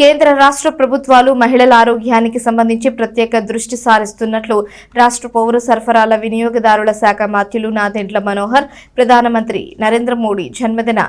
కేంద్ర రాష్ట్ర ప్రభుత్వాలు మహిళల ఆరోగ్యానికి సంబంధించి ప్రత్యేక దృష్టి సారిస్తున్నట్లు రాష్ట్ర పౌర సరఫరాల వినియోగదారుల శాఖ మాత్యులు నాదెండ్ల మనోహర్ ప్రధానమంత్రి నరేంద్ర మోడీ జన్మదిన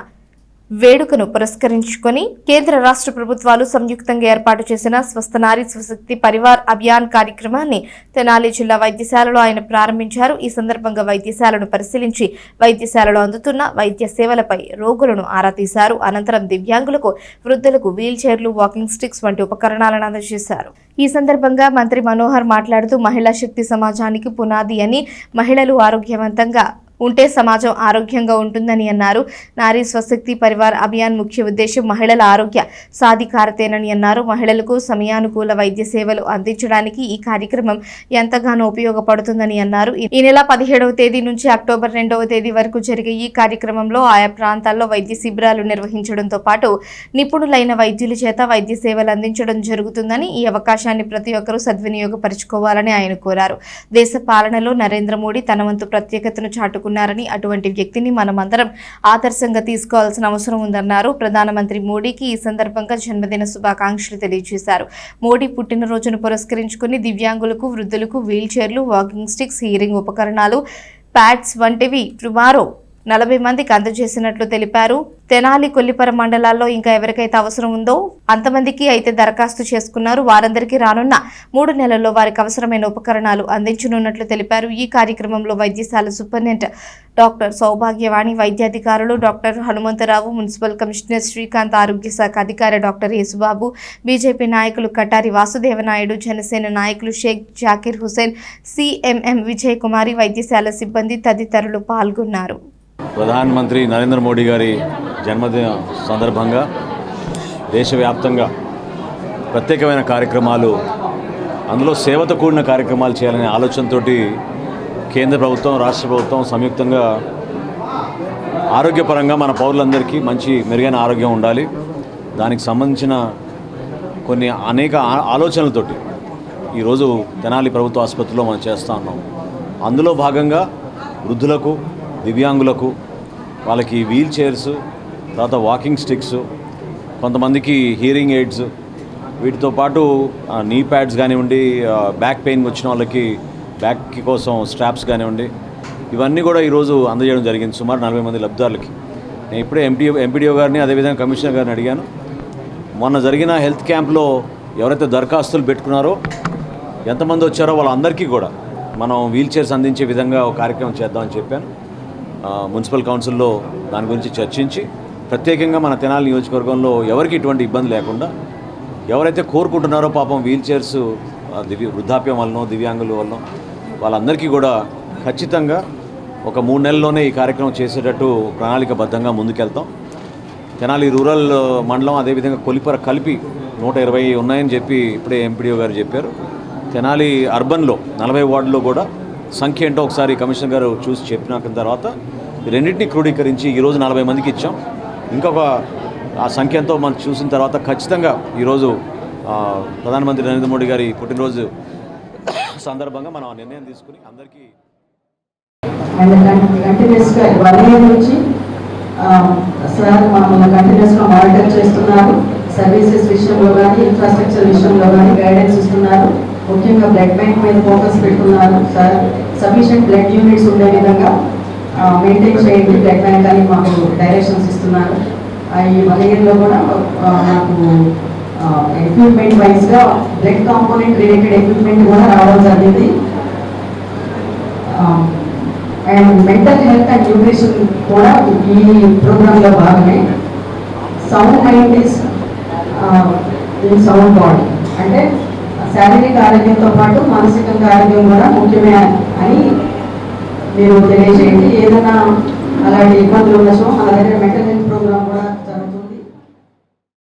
వేడుకను పురస్కరించుకొని కేంద్ర రాష్ట్ర ప్రభుత్వాలు సంయుక్తంగా ఏర్పాటు చేసిన స్వస్థ నారీ స్వశక్తి పరివార్ అభియాన్ కార్యక్రమాన్ని తెనాలి జిల్లా వైద్యశాలలో ఆయన ప్రారంభించారు. ఈ సందర్భంగా వైద్యశాలను పరిశీలించి వైద్యశాలలో అందుతున్న వైద్య సేవలపై రోగులను ఆరా తీశారు. అనంతరం దివ్యాంగులకు వృద్ధులకు వీల్ చైర్లు వాకింగ్ స్టిక్స్ వంటి ఉపకరణాలను అందజేశారు. ఈ సందర్భంగా మంత్రి మనోహర్ మాట్లాడుతూ మహిళా శక్తి సమాజానికి పునాది అని మహిళలు ఆరోగ్యవంతంగా ఉంటే సమాజం ఆరోగ్యంగా ఉంటుందని అన్నారు. నారీ స్వశక్తి పరివార్ అభియాన్ ముఖ్య ఉద్దేశం మహిళల ఆరోగ్య సాధికారతేనని అన్నారు. మహిళలకు సమయానుకూల వైద్య సేవలు అందించడానికి ఈ కార్యక్రమం ఎంతగానో ఉపయోగపడుతుందని అన్నారు. ఈ నెల పదిహేడవ తేదీ నుంచి అక్టోబర్ రెండవ తేదీ వరకు జరిగే ఈ కార్యక్రమంలో ఆయా ప్రాంతాల్లో వైద్య శిబిరాలు నిర్వహించడంతో పాటు నిపుణులైన వైద్యుల చేత వైద్య సేవలు అందించడం జరుగుతుందని ఈ అవకాశాన్ని ప్రతి ఒక్కరూ సద్వినియోగపరుచుకోవాలని ఆయన కోరారు. దేశ పాలనలో నరేంద్ర మోడీ తన వంతు ప్రత్యేకతను చాటు పాల్గొన్నారని అటువంటి వ్యక్తిని మనమందరం ఆదర్శంగా తీసుకోవాల్సిన అవసరం ఉందన్నారు. ప్రధానమంత్రి మోడీకి ఈ సందర్భంగా జన్మదిన శుభాకాంక్షలు తెలియజేశారు. మోడీ పుట్టినరోజును పురస్కరించుకుని దివ్యాంగులకు వృద్ధులకు వీల్ చైర్లు వాకింగ్ స్టిక్స్ హీరింగ్ ఉపకరణాలు ప్యాడ్స్ వంటివి టుమారో నలభై మందికి అందజేసినట్లు తెలిపారు. తెనాలి కొల్లిపర మండలాల్లో ఇంకా ఎవరికైతే అవసరం ఉందో అంతమందికి అయితే దరఖాస్తు చేసుకున్నారు. వారందరికీ రానున్న మూడు నెలల్లో వారికి అవసరమైన ఉపకరణాలు అందించనున్నట్లు తెలిపారు. ఈ కార్యక్రమంలో వైద్యశాల superintendent doctor Soubhagyavani వైద్యాధికారులు doctor Hanumantharao municipal commissioner Srikanth ఆరోగ్య శాఖ అధికారి డాక్టర్ యేసుబాబు బీజేపీ నాయకులు కటారి వాసుదేవనాయుడు జనసేన నాయకులు షేక్ జాకీర్ హుసేన్ సిఎంఎం విజయ్ కుమారి వైద్యశాల సిబ్బంది తదితరులు పాల్గొన్నారు. ప్రధానమంత్రి నరేంద్ర మోడీ గారి జన్మదిన సందర్భంగా దేశవ్యాప్తంగా ప్రత్యేకమైన కార్యక్రమాలు అందులో సేవతో కూడిన కార్యక్రమాలు చేయాలనే ఆలోచనతో కేంద్ర ప్రభుత్వం రాష్ట్ర ప్రభుత్వం సంయుక్తంగా ఆరోగ్యపరంగా మన పౌరులందరికీ మంచి మెరుగైన ఆరోగ్యం ఉండాలి. దానికి సంబంధించిన కొన్ని అనేక ఆలోచనలతోటి ఈరోజు తెనాలి ప్రభుత్వ ఆసుపత్రిలో మనం చేస్తూ ఉన్నాం. అందులో భాగంగా వృద్ధులకు దివ్యాంగులకు వాళ్ళకి వీల్ చైర్స్ తర్వాత వాకింగ్ స్టిక్స్ కొంతమందికి హీరింగ్ ఎయిడ్స్ వీటితో పాటు నీ ప్యాడ్స్ కానివ్వండి బ్యాక్ పెయిన్ వచ్చిన వాళ్ళకి బ్యాక్ కోసం స్ట్రాప్స్ కానివ్వండి ఇవన్నీ కూడా ఈరోజు అందజేయడం జరిగింది సుమారు నలభై మంది లబ్ధిదారులకి. నేను ఇప్పుడే ఎంపీ ఎంపీడీఓ గారిని అదేవిధంగా కమిషనర్ గారిని అడిగాను. మొన్న జరిగిన హెల్త్ క్యాంప్లో ఎవరైతే దరఖాస్తులు పెట్టుకున్నారో ఎంతమంది వచ్చారో వాళ్ళందరికీ కూడా మనం వీల్ చైర్స్ అందించే విధంగా ఒక కార్యక్రమం చేద్దామని చెప్పాను. మున్సిపల్ కౌన్సిల్లో దాని గురించి చర్చించి ప్రత్యేకంగా మన తెనాలి నియోజకవర్గంలో ఎవరికి ఇటువంటి ఇబ్బంది లేకుండా ఎవరైతే కోరుకుంటున్నారో పాపం వీల్ చైర్స్ దివ్య వృద్ధాప్యం వలన దివ్యాంగుల వలన వాళ్ళందరికీ కూడా ఖచ్చితంగా ఒక మూడు నెలల్లోనే ఈ కార్యక్రమం చేసేటట్టు ప్రణాళికబద్ధంగా ముందుకెళ్తాం. తెనాలి రూరల్ మండలం అదేవిధంగా కొలిపర కలిపి నూట ఇరవై ఉన్నాయని చెప్పి ఇప్పుడే ఎంపీడీఓ గారు చెప్పారు. తెనాలి అర్బన్లో నలభై వార్డులో కూడా సంఖ్య ఏంటో ఒకసారి కమిషనర్ గారు చూసి చెప్పినాక తర్వాత ఈ రెండింటిని క్రోడీకరించి ఈరోజు నలభై మందికి ఇచ్చాం. ఇంకొక ఆ సంఖ్యతో మనం చూసిన తర్వాత ఖచ్చితంగా ఈరోజు ప్రధానమంత్రి నరేంద్ర మోడీ గారి పుట్టినరోజు సందర్భంగా మనం ఆ నిర్ణయం తీసుకుని అందరికీ కంటిన్యూస్గా వన్ నుంచి సార్ మమ్మల్ని కంటిన్యూస్గా మానిటర్ చేస్తున్నారు. సర్వీసెస్ విషయంలో కానీ ఇన్ఫ్రాస్ట్రక్చర్ విషయంలో కానీ గైడెన్స్ ముఖ్యంగా బ్లడ్ బ్యాంక్ మీద ఫోకస్ పెడుతున్నారు సార్ సఫిషియంట్ బ్లడ్ యూనిట్స్ ఉండే విధంగా మెయింటైన్ చేయండి బ్లడ్ బ్యాంక్ అని మాకు డైరెక్షన్స్ ఇస్తున్నారు. ఈ వన్ ఇయర్లో కూడా నాకు ఎక్విప్మెంట్ వైజ్గా బ్లడ్ కాంపోనెంట్ రిలేటెడ్ ఎక్విప్మెంట్ కూడా రావడం జరిగింది. And mental health and nutrition కూడా ఈ ప్రోగ్రాంలో భాగమే. Sound mind is in sound body. అంటే శారీరక ఆరోగ్యంతో పాటు మానసికంగా ఆరోగ్యం కూడా ముఖ్యమే అని మీరు తెలియజేయండి. ఏదైనా అలాంటి ఇబ్బందులు ఉండొచ్చు మన దగ్గర మెంటల్ హెల్త్